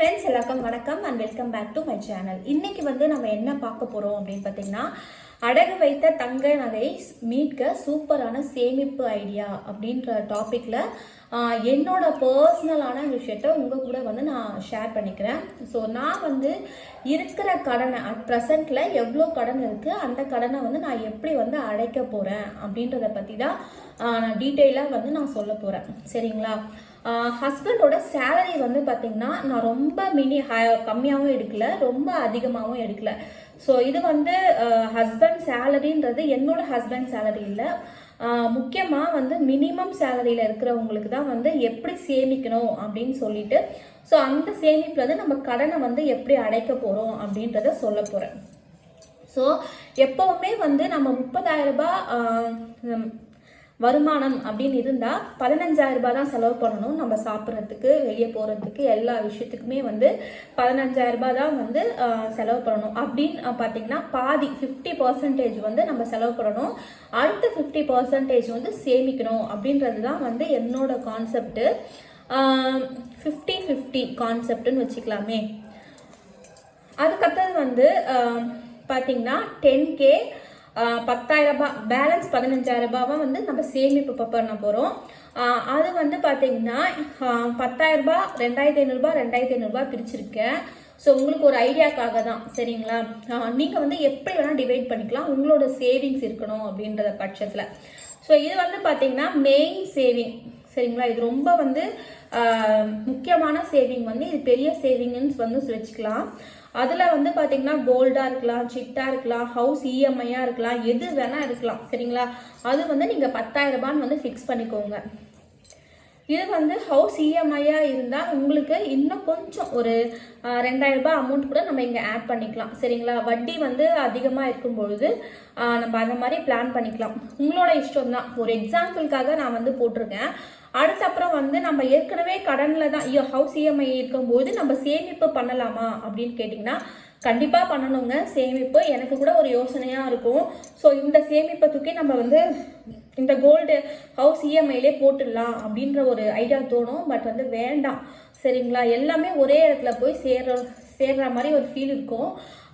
Friends எல்லாருக்கும் வணக்கம் and welcome back to my channel இன்னைக்கு வந்து நம்ம என்ன பார்க்க போறோம் அப்படின்னு பார்த்தீங்கன்னா அடகு வைத்த தங்க நகை மீட்க சூப்பரான சேமிப்பு ஐடியா அப்படின்ற டாபிக்ல என்னோட பர்சனலான விஷயத்த உங்கள் கூட வந்து நான் ஷேர் பண்ணிக்கிறேன். ஸோ நான் வந்து இருக்கிற கடனை அட் ப்ரெசண்ட்ல எவ்வளோ கடன் இருக்குது அந்த கடனை வந்து நான் எப்படி வந்து அடைக்க போகிறேன் அப்படின்றத பற்றி தான் நான் டீட்டெயிலாக வந்து நான் சொல்ல போகிறேன் சரிங்களா? ஹஸ்பண்டோட சேலரி வந்து பார்த்தீங்கன்னா நான் ரொம்ப மினி கம்மியாகவும் எடுக்கல ரொம்ப அதிகமாகவும் எடுக்கல. ஸோ இது வந்து ஹஸ்பண்ட் சேலரின்றது என்னோட ஹஸ்பண்ட் சேலரி இல்லை. முக்கியமாக வந்து மினிமம் சேலரியில் இருக்கிறவங்களுக்கு தான் வந்து எப்படி சேமிக்கணும் அப்படின்னு சொல்லிட்டு ஸோ அந்த சேமிப்பில் வந்து நம்ம கடனை வந்து எப்படி அடைக்க போகிறோம் அப்படின்றத சொல்ல போகிறேன் ஸோ எப்போவுமே வந்து நம்ம முப்பதாயிரம் ரூபாய் வருமானம் அப்படின்னு இருந்தால் பதினஞ்சாயிரம் ரூபாய் தான் செலவு பண்ணணும். நம்ம சாப்பிட்றதுக்கு வெளியே போகிறதுக்கு எல்லா விஷயத்துக்குமே வந்து பதினஞ்சாயிரம் ரூபாய் தான் வந்து செலவு பண்ணணும். அப்படின்னு பார்த்தீங்கன்னா பாதி ஃபிஃப்டி பர்சன்டேஜ் வந்து நம்ம செலவு பண்ணணும். அடுத்த ஃபிஃப்டி பர்சன்டேஜ் வந்து சேமிக்கணும் அப்படின்றது தான் வந்து என்னோட கான்செப்ட்டு ஃபிஃப்டி ஃபிஃப்டி கான்செப்ட்னு வச்சுக்கலாமே. அதுக்கப்புறம் வந்து பார்த்தீங்கன்னா டென் கே பத்தாயிரம் ரூபாய் பேலன்ஸ் பதினஞ்சாயிரம் ரூபாவை வந்து நம்ம சேமிப்பு பண்ண போகிறோம் அது வந்து பார்த்தீங்கன்னா பத்தாயிரம் ரூபாய் ரெண்டாயிரத்தி ஐநூறுரூபா ரெண்டாயிரத்தி ஐநூறுரூபா பிரிச்சிருக்கேன் ஸோ உங்களுக்கு ஒரு ஐடியாக்காக தான் சரிங்களா? நீங்கள் வந்து எப்படி வேணால் டிவைட் பண்ணிக்கலாம். உங்களோட சேவிங்ஸ் இருக்கணும் அப்படின்றத பட்சத்தில். ஸோ இது வந்து பார்த்தீங்கன்னா மெயின் சேவிங் சரிங்களா? இது ரொம்ப வந்து முக்கியமான சேவிங் வந்து இது பெரிய சேவிங்னு வந்து வச்சுக்கலாம். அதில் வந்து பார்த்தீங்கன்னா கோல்டாக இருக்கலாம் சிட்டாக இருக்கலாம் ஹவுஸ் இஎம்ஐயாக இருக்கலாம் எது வேணால் இருக்கலாம். சரிங்களா? அது வந்து நீங்கள் பத்தாயிரம் ரூபான்னு வந்து ஃபிக்ஸ் பண்ணிக்கோங்க. இது வந்து ஹவுஸ் இஎம்ஐயாக இருந்தால் உங்களுக்கு இன்னும் கொஞ்சம் ஒரு ஆஹ், ரெண்டாயிரம் ரூபாய் அமௌண்ட் கூட நம்ம இங்கே ஆட் பண்ணிக்கலாம். சரிங்களா? வட்டி வந்து அதிகமாக இருக்கும் பொழுது நம்ம அந்த மாதிரி பிளான் பண்ணிக்கலாம். உங்களோட இஷ்டம் தான் ஒரு எக்ஸாம்பிளுக்காக நான் வந்து போட்டிருக்கேன். அடுத்த அப்புறம் வந்து நம்ம ஏற்கனவே கடனில் தான் ஐயோ ஹவுஸ் இஎம்ஐ இருக்கும்போது நம்ம சேமிப்பு பண்ணலாமா அப்படின்னு கேட்டிங்கன்னா கண்டிப்பாக பண்ணணுங்க. சேமிப்பு எனக்கு கூட ஒரு யோசனையாக இருக்கும். ஸோ இந்த சேமிப்பை தூக்கி நம்ம வந்து இந்த கோல்டு ஹவுஸ் இஎம்ஐலே போட்டுடலாம் அப்படின்ற ஒரு ஐடியா தோணும். பட் வந்து வேண்டாம். சரிங்களா? எல்லாமே ஒரே இடத்துல போய் சேர்ற சேர்ற மாதிரி ஒரு ஃபீல் இருக்கும்.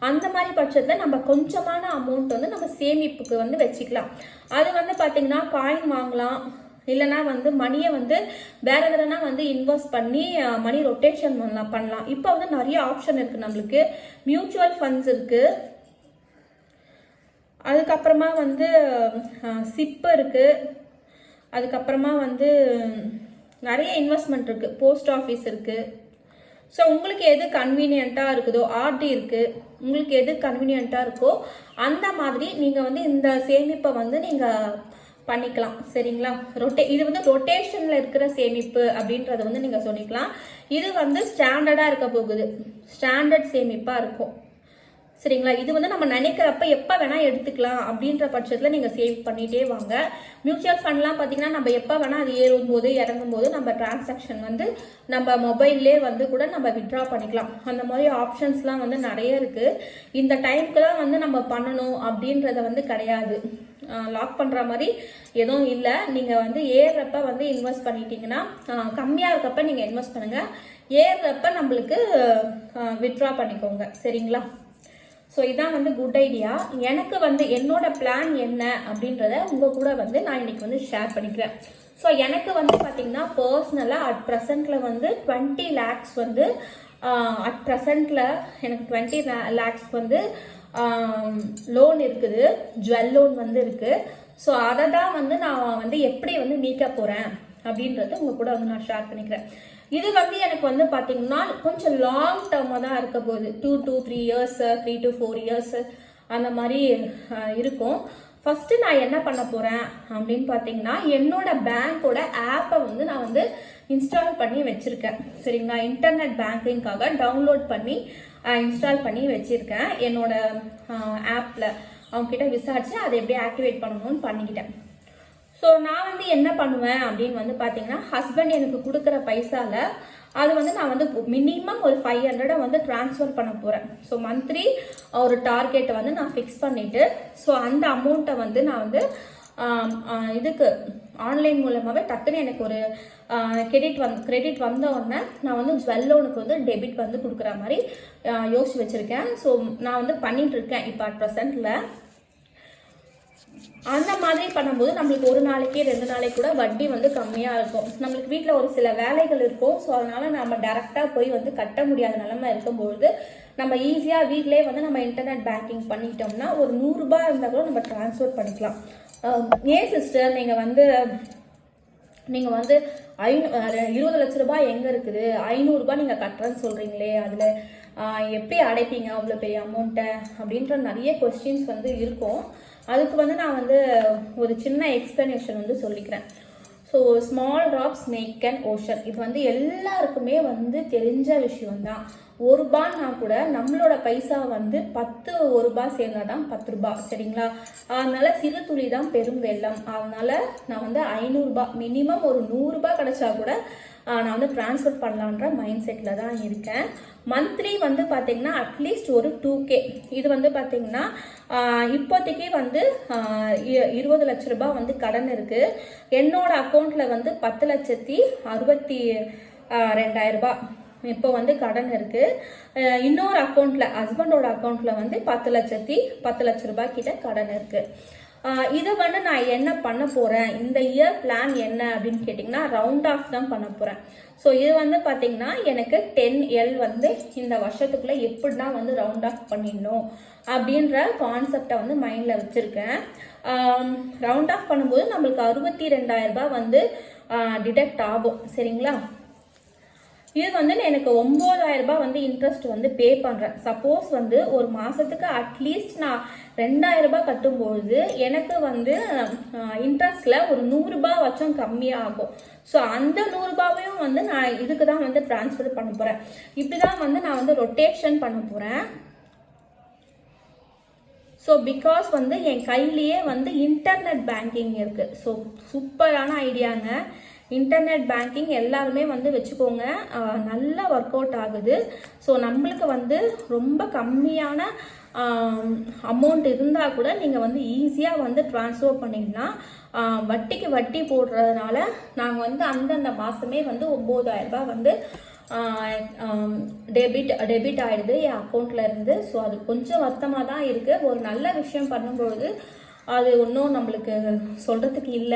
அந்த மாதிரி பட்சத்தில் நம்ம கொஞ்சமான அமௌண்ட் வந்து நம்ம சேமிப்புக்கு வந்து வச்சுக்கலாம். அது வந்து பார்த்திங்கன்னா காயின் வாங்கலாம். இல்லைனா வந்து மணியை வந்து வேற எதுனா வந்து இன்வெஸ்ட் பண்ணி மணி ரொட்டேஷன் பண்ணலாம் பண்ணலாம். இப்போ வந்து நிறைய ஆப்ஷன் இருக்குது நம்மளுக்கு. மியூச்சுவல் ஃபண்ட்ஸ் இருக்குது அதுக்கப்புறமா வந்து சிப்பு இருக்குது அதுக்கப்புறமா வந்து நிறைய இன்வெஸ்ட்மெண்ட் இருக்குது போஸ்ட் ஆஃபீஸ் இருக்குது ஸோ உங்களுக்கு எது கன்வீனியண்ட்டாக இருக்குதோ ஆர்டி இருக்குது உங்களுக்கு எது கன்வீனியண்ட்டாக இருக்கோ அந்த மாதிரி நீங்கள் வந்து இந்த சேமிப்பை வந்து நீங்கள் பண்ணிக்கலாம். சரிங்களா? ரொட்டே இது வந்து ரொட்டேஷனில் இருக்கிற சேமிப்பு அப்படின்றத வந்து நீங்கள் சொல்லிக்கலாம். இது வந்து ஸ்டாண்டர்டாக இருக்க போகுது. ஸ்டாண்டர்ட் சேமிப்பாக இருக்கும். சரிங்களா? இது வந்து நம்ம நினைக்கிறப்ப எப்போ வேணால் எடுத்துக்கலாம் அப்படின்ற பட்சத்தில் நீங்கள் சேவ் பண்ணிகிட்டே வாங்க. மியூச்சுவல் ஃபண்ட்லாம் பார்த்தீங்கன்னா நம்ம எப்போ வேணால் அது ஏறும் போது இறங்கும் போது நம்ம டிரான்சாக்ஷன் வந்து நம்ம மொபைல்லே வந்து கூட நம்ம விட்ரா பண்ணிக்கலாம். அந்த மாதிரி ஆப்ஷன்ஸ்லாம் வந்து நிறைய இருக்குது இந்த டைம்க்கு தான் வந்து நம்ம பண்ணணும் அப்படின்றத வந்து கிடையாது. லாக் பண்ணுற மாதிரி எதுவும் இல்லை. நீங்கள் வந்து ஏறுறப்ப வந்து இன்வெஸ்ட் பண்ணிட்டீங்கன்னா கம்மியாக இருக்கப்ப நீங்கள் இன்வெஸ்ட் பண்ணுங்கள் ஏறுறப்ப நம்மளுக்கு வித்ட்ரா பண்ணிக்கோங்க. சரிங்களா? ஸோ இதான் வந்து குட் ஐடியா எனக்கு வந்து என்னோட பிளான் என்ன அப்படின்றத உங்கள் கூட வந்து நான் இன்னைக்கு வந்து ஷேர் பண்ணிக்கிறேன். ஸோ எனக்கு வந்து பார்த்தீங்கன்னா பர்சனலாக அட் ப்ரெசண்ட்டில் வந்து டுவெண்ட்டி லேக்ஸ் வந்து அட் ப்ரெசண்ட்டில் எனக்கு டுவெண்ட்டி லேக்ஸ் வந்து லோன் இருக்குது. ஜுவல் லோன் வந்து இருக்குது ஸோ அதை தான் வந்து நான் வந்து எப்படி வந்து மீட்க போகிறேன் அப்படின்றது உங்கள் கூட வந்து நான் ஷேர் பண்ணிக்கிறேன். இது வந்து எனக்கு வந்து பார்த்தீங்கன்னா கொஞ்சம் லாங் டேர்மாக தான் இருக்க போகுது. Two two three years three to four years அந்த மாதிரி இருக்கும். ஃபஸ்ட்டு நான் என்ன பண்ண போகிறேன் அப்படின்னு பார்த்தீங்கன்னா என்னோட பேங்க்கோட ஆப்பை வந்து நான் வந்து இன்ஸ்டால் பண்ணி வச்சுருக்கேன். சரிங்களா? இன்டர்நெட் பேங்கிங்காக டவுன்லோட் பண்ணி இன்ஸ்டால் பண்ணி வச்சுருக்கேன். என்னோட ஆப்பில் அவங்கக்கிட்ட விசாரித்து அதை எப்படி ஆக்டிவேட் பண்ணணும்னு பண்ணிக்கிட்டேன். ஸோ நான் வந்து என்ன பண்ணுவேன் அப்படின்னு வந்து பார்த்தீங்கன்னா ஹஸ்பண்ட் எனக்கு கொடுக்குற பைசாவில் அது வந்து நான் வந்து மினிமம் ஒரு ஃபைவ் ஹண்ட்ரடை வந்து ட்ரான்ஸ்ஃபர் பண்ண போகிறேன் ஸோ மந்த்லி ஒரு டார்கெட்டை வந்து நான் ஃபிக்ஸ் பண்ணிவிட்டு ஸோ அந்த அமௌண்ட்டை வந்து நான் வந்து இதுக்கு ஆன்லைன் மூலமாகவே டக்குன்னு எனக்கு ஒரு கிரெடிட் வந் கிரெடிட் வந்த உடனே நான் வந்து ஜுவல் லோனுக்கு வந்து டெபிட் வந்து கொடுக்குற மாதிரி யோசிச்சு வச்சுருக்கேன். ஸோ நான் வந்து பண்ணிகிட்ருக்கேன் இருக்கேன். இப்போ அட் ப்ரெசென்ட்டில் அந்த மாதிரி பண்ணும்போது நம்மளுக்கு ஒரு நாளைக்கு ரெண்டு நாளைக்கு கூட வட்டி வந்து கம்மியாக இருக்கும். நம்மளுக்கு வீட்டில் ஒரு சில வேலைகள் இருக்கும். ஸோ அதனால நம்ம டேரெக்டாக போய் வந்து கட்ட முடியாத நிலமை இருக்கும்பொழுது நம்ம ஈஸியாக வீட்டிலே வந்து நம்ம இன்டர்நெட் பேங்கிங் பண்ணிட்டோம்னா ஒரு நூறுரூபா இருந்தால் கூட நம்ம ட்ரான்ஸ்ஃபர் பண்ணிக்கலாம். ஏன் சிஸ்டர் நீங்கள் வந்து நீங்கள் வந்து ஐநூ இருபது லட்ச ரூபாய் எங்கே இருக்குது? ஐநூறுரூபா நீங்கள் கட்டுறேன்னு சொல்கிறீங்களே அதில் எப்படி அடைப்பீங்க அவ்வளோ பெரிய அமௌண்ட்டை அப்படின்ற நிறைய கொஸ்டின்ஸ் வந்து இருக்கும். அதுக்கு வந்து நான் வந்து ஒரு சின்ன எக்ஸ்ப்ளனேஷன் வந்து சொல்லிக்கிறேன். So small drops make and ocean இது வந்து எல்லாருக்குமே வந்து தெரிஞ்ச விஷயம்தான். ஒரு ரூபான்னா கூட நம்மளோட பைசா வந்து பத்து ஒரு ரூபா சேர்ந்தா தான் பத்து ரூபா சரிங்களா? அதனால சிறு துளி தான் பெரும் வெள்ளம். அதனால நான் வந்து ஐநூறுரூபா மினிமம் ஒரு நூறுரூபா கிடைச்சா கூட நான் வந்து ட்ரான்ஸ்ஃபர் பண்ணலான்ற மைண்ட் செட்டில் தான் இருக்கேன். மந்த்லி வந்து பார்த்தீங்கன்னா அட்லீஸ்ட் ஒரு டூ கே இது வந்து பார்த்தீங்கன்னா இப்போதைக்கு வந்து இ- இருபது லட்ச ரூபாய் வந்து கடன் இருக்குது என்னோட அக்கௌண்ட்டில் வந்து பத்து லட்சத்தி அறுபத்தி ரெண்டாயிரரூபா இப்போ வந்து கடன் இருக்குது இன்னொரு அக்கௌண்ட்டில் ஹஸ்பண்டோட அக்கௌண்ட்டில் வந்து பத்து லட்சத்தி பத்து லட்ச ரூபாய் கிட்ட கடன் இருக்குது இதை வந்து நான் என்ன பண்ண போகிறேன் இந்த இயர் பிளான் என்ன அப்படின்னு கேட்டிங்கன்னா ரவுண்ட் ஆஃப் தான் பண்ண போகிறேன் ஸோ இது வந்து பார்த்தீங்கன்னா எனக்கு டென் எல் வந்து இந்த வருஷத்துக்குள்ளே எப்படின்னா வந்து ரவுண்ட் ஆஃப் பண்ணிடணும் அப்படின்ற கான்செப்டை வந்து மைண்டில் வச்சுருக்கேன். ரவுண்ட் ஆஃப் பண்ணும்போது நம்மளுக்கு அறுபத்தி ரெண்டாயிரம் ரூபாய் வந்து டிடெக்ட் ஆகும். சரிங்களா? இது வந்து எனக்கு 9000 ரூபாய் வந்து இன்ட்ரெஸ்ட் வந்து பே பண்ணுறேன் சப்போஸ் வந்து ஒரு மாதத்துக்கு அட்லீஸ்ட் நான் ரெண்டாயிரம் ரூபாய் கட்டும்பொழுது எனக்கு வந்து இன்ட்ரெஸ்டில் ஒரு நூறுரூபா வச்சும் கம்மியாகும். ஸோ அந்த நூறுரூபாவையும் வந்து நான் இதுக்கு தான் வந்து டிரான்ஸ்ஃபர் பண்ண போகிறேன் இப்படி தான் வந்து நான் வந்து ரொட்டேஷன் பண்ண போகிறேன் ஸோ பிகாஸ் வந்து என் கையிலேயே வந்து இன்டர்நெட் பேங்கிங் இருக்குது ஸோ சூப்பரான ஐடியாங்க இன்டர்நெட் பேங்கிங் எல்லாருமே வந்து வச்சுக்கோங்க. நல்ல நல்லா ஒர்க் அவுட் ஆகுது. ஸோ நம்மளுக்கு வந்து ரொம்ப கம்மியான அமௌண்ட் இருந்தால் கூட நீங்கள் வந்து ஈஸியாக வந்து ட்ரான்ஸ்ஃபர் பண்ணிடலாம். வட்டிக்கு வட்டி போடுறதுனால நாங்கள் வந்து அந்தந்த மாதமே வந்து 9000 வந்து டெபிட் டெபிட் ஆகிடுது என் அக்கௌண்ட்டில் இருந்து. ஸோ அது கொஞ்சம் வருத்தமாக தான் இருக்குது ஒரு நல்ல விஷயம் பண்ணும்பொழுது அது ஒன்றும் நம்மளுக்கு சொல்கிறதுக்கு இல்லை.